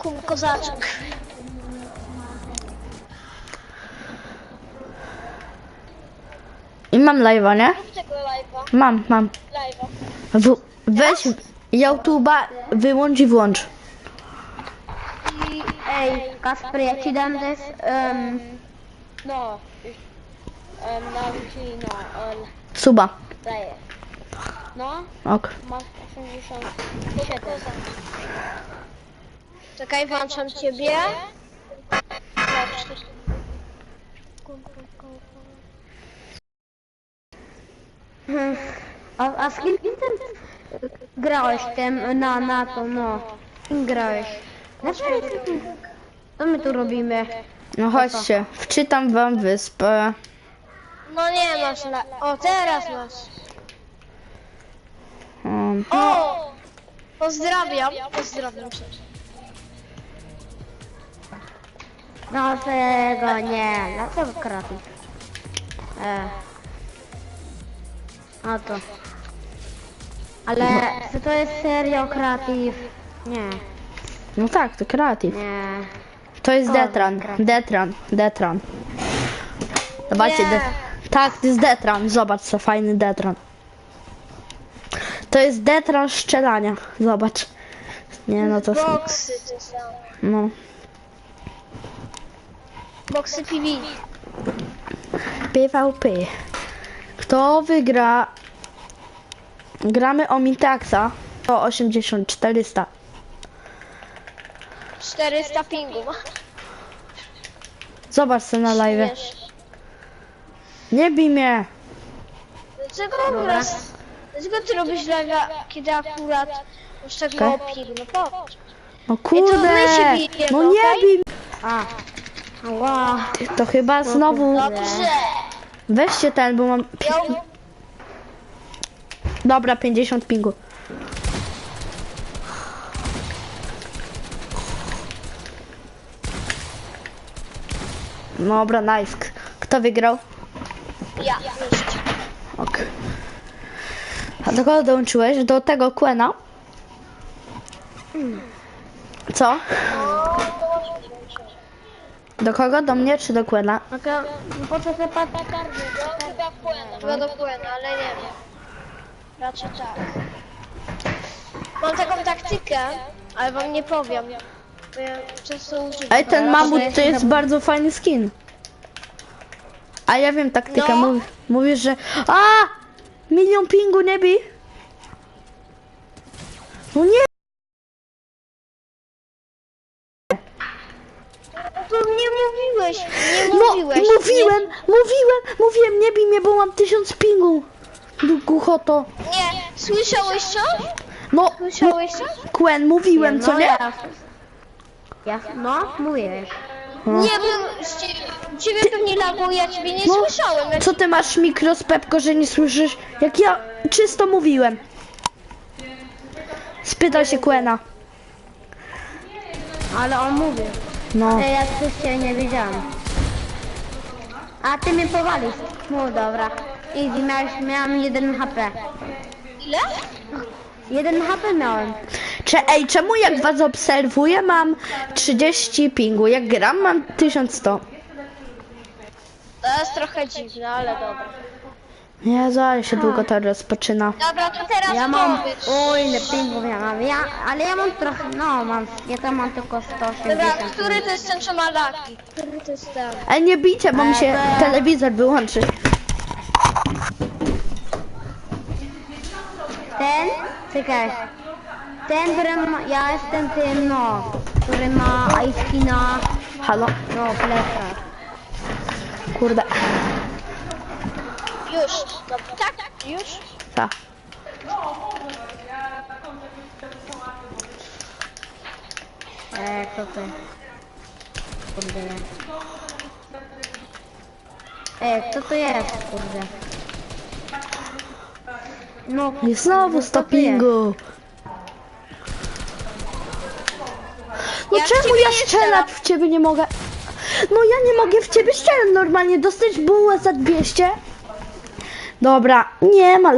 Kum kozaczek. I mam live'a, nie? Tego live'a. Mam, mam. Live'a. W, weź YouTube'a, wyłącz i włącz. Ej, Kasper, ja ci dam też, um, no. Um, dam ci no, on Suba. daje. No, Ok. masz 87. Czekaj, włączam ciebie. a, a z kim ty grałeś tym, na, na to, no, kim grałeś? Dlaczego co my tu robimy? No chodźcie, wczytam wam wyspę. No nie masz la... O, teraz masz. Um, O! Pozdrawiam. Pozdrawiam cię. Dlaczego nie, dlaczego kraty? E. A to. Ale czy to jest serio kreatyw? Nie, no tak, to kreatyw. nie. To jest O, Detran. kreatyw. Detran. Detran. Zobaczcie, Nie. de tak, to jest Detran. Zobacz, co fajny Detran. To jest Detran szczelania. Zobacz. Nie, no to... Boksy te. No. Boksy PV. PvP. Kto wygra? Gramy o Mintaxa. 80, 400. 400 pingu ma. Zobacz co na live. Nie bij mnie. Dlaczego grasz? Dlaczego ty robisz live'a, kiedy akurat tak mało pingu? No popatrz. No to kurde. No nie bij mnie. A. Ła. To chyba znowu... Dobrze. Weźcie ten, bo mam... Dobra, 50 pingu. Dobra, nice. Kto wygrał? ja. Ok. A do kogo dołączyłeś? Do tego Quena? Co? Do kogo? Do mnie czy do Quena? Okej, po co się patrz? Chyba płynę. Chyba do płynu, ale nie wiem. Raczej tak. Mam taką taktykę, ale wam nie powiem. Bo ja często używam. Ej, ten mamut to jest jest bardzo fajny skin. A ja wiem taktykę. No. Mów, mówisz, że... A! Milion pingu nie bij. No nie! To nie mówiłeś, nie No, mówiłeś. mówiłem, mówiłem, mówiłem, nie bij mnie, bo mam tysiąc pingu. Głuchoto. Nie. Słyszałeś coś? No, Słyszałeś coś? Quen, mówiłem, co no, nie? Ja, ja, no, mówiłeś. No. Nie, bo z cie- ciebie pewnie lagło, ja ciebie nie No, słyszałem. Ja Co ty masz mikro z Pepko, że nie słyszysz? Jak ja czysto mówiłem. Spytaj się Quena. Ale on mówił. No. Ej, ja coś cię nie wiedziałam. A ty mnie powalisz. No dobra. Easy, miałeś, miałam 1 HP. Ile? 1 HP miałem. Cze ej, czemu jak was obserwuję mam 30 pingu, jak gram mam 1100. To jest trochę dziwne, ale dobra. Jezu, ale się długo to rozpoczyna. Dobra, to teraz Ja mam, powiedz. o ile pingów ja mam. Ja, ale ja mam trochę, no mam, ja tam mam tylko 180. Dobra, który to jest ten, co ma laki? Który to jest ten? Ej, nie bijcie, bo mi się Eee. telewizor wyłączy. Ten, czekaj. Ten, który ma, ja jestem tym, no, który ma ice na, Halo? no, plecach. Kurde. Już. Dobra, tak, już. Ta. Eee, co ty? Kurde. Ej, kto to jest, kurde? No, I znowu kto 100 to jest? pingu. No Ja w czemu ciebie ja nie strzelać w ciebie nie mogę? No ja nie mogę w ciebie strzelać normalnie. Dostać bułę za 200? Dobra, nie ma